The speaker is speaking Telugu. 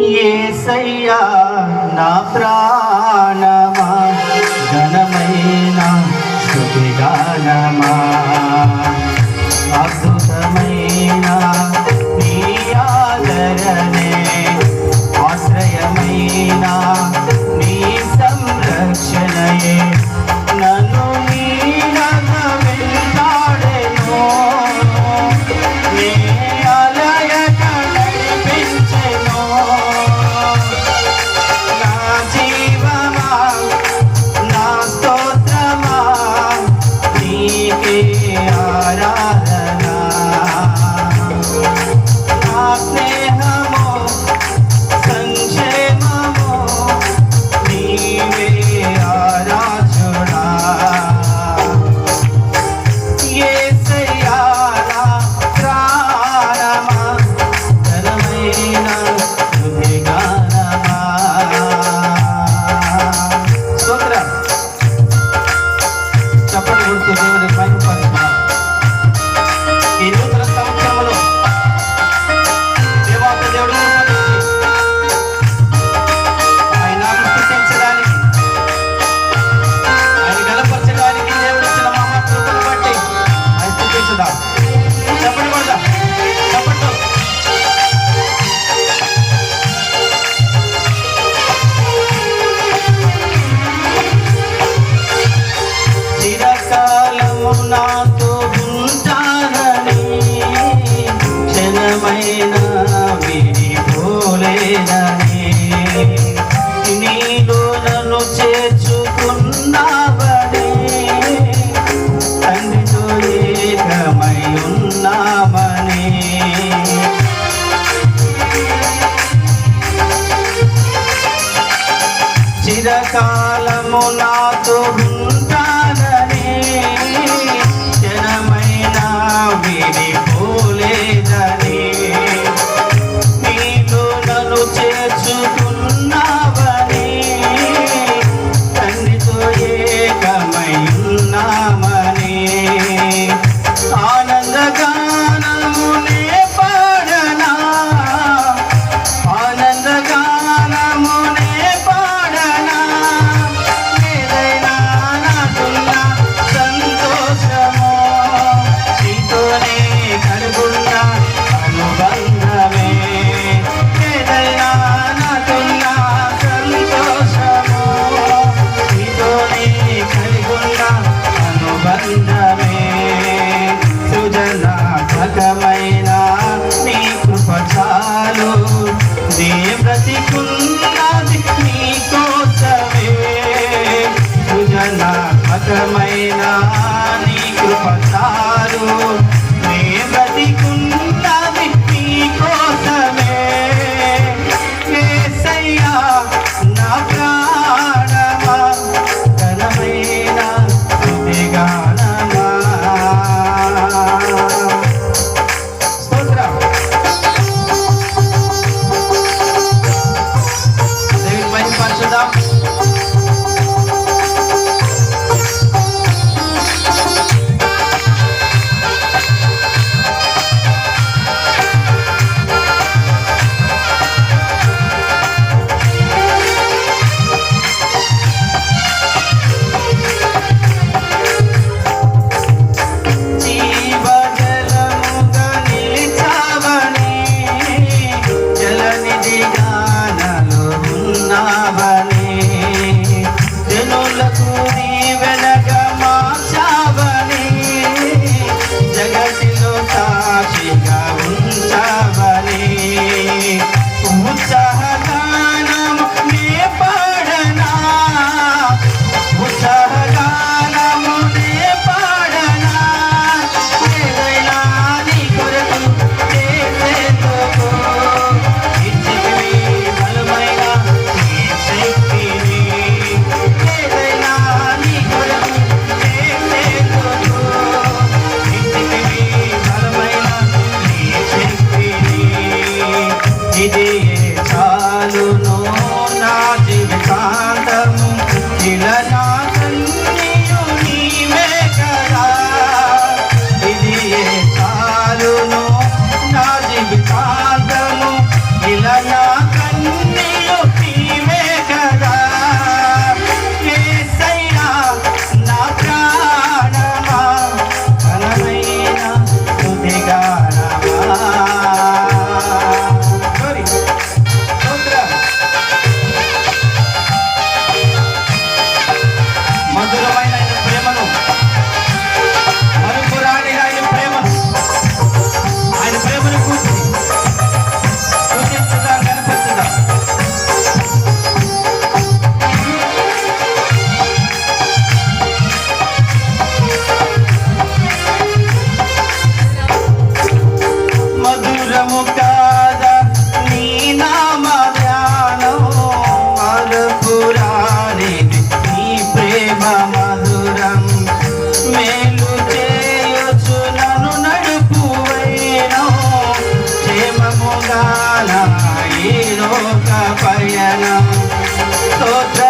ఏసయ్యా నా ప్రాణమా ఘనమైన స్తుతిగానమా బ్రతికున్నది నీ కోసమే భుజన పదమైన నీ కృప పయనం స్తోత్ర